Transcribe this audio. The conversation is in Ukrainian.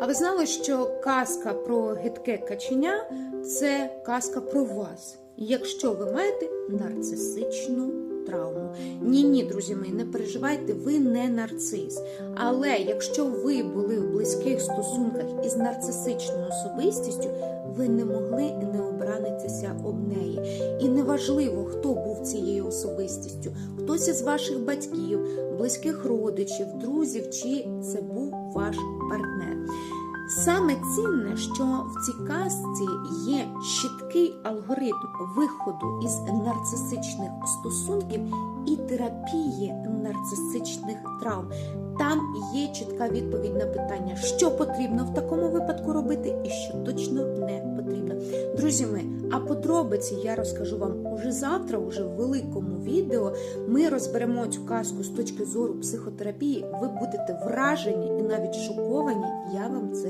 А ви знали, що казка про гидке каченя це казка про вас, якщо ви маєте нарцисичну травму. Ні, ні, друзі мої, не переживайте, ви не нарцис. Але якщо ви були в близьких стосунках із нарцисичною особистістю, ви не могли не обранитися об неї. І неважливо, хто був цією особистістю, хтось із ваших батьків, близьких родичів, друзів, чи це був ваш партнер. Саме цінне, що в цій казці є чіткий алгоритм виходу із нарцисичних стосунків і терапії нарцисичних травм. Там є чітка відповідь на питання, що потрібно в такому випадку робити, і що точно не потрібно. Друзі мої, а подробиці я розкажу вам уже завтра, уже в великому відео. Ми розберемо цю казку з точки зору психотерапії. Ви будете вражені і навіть шоковані. Я вам це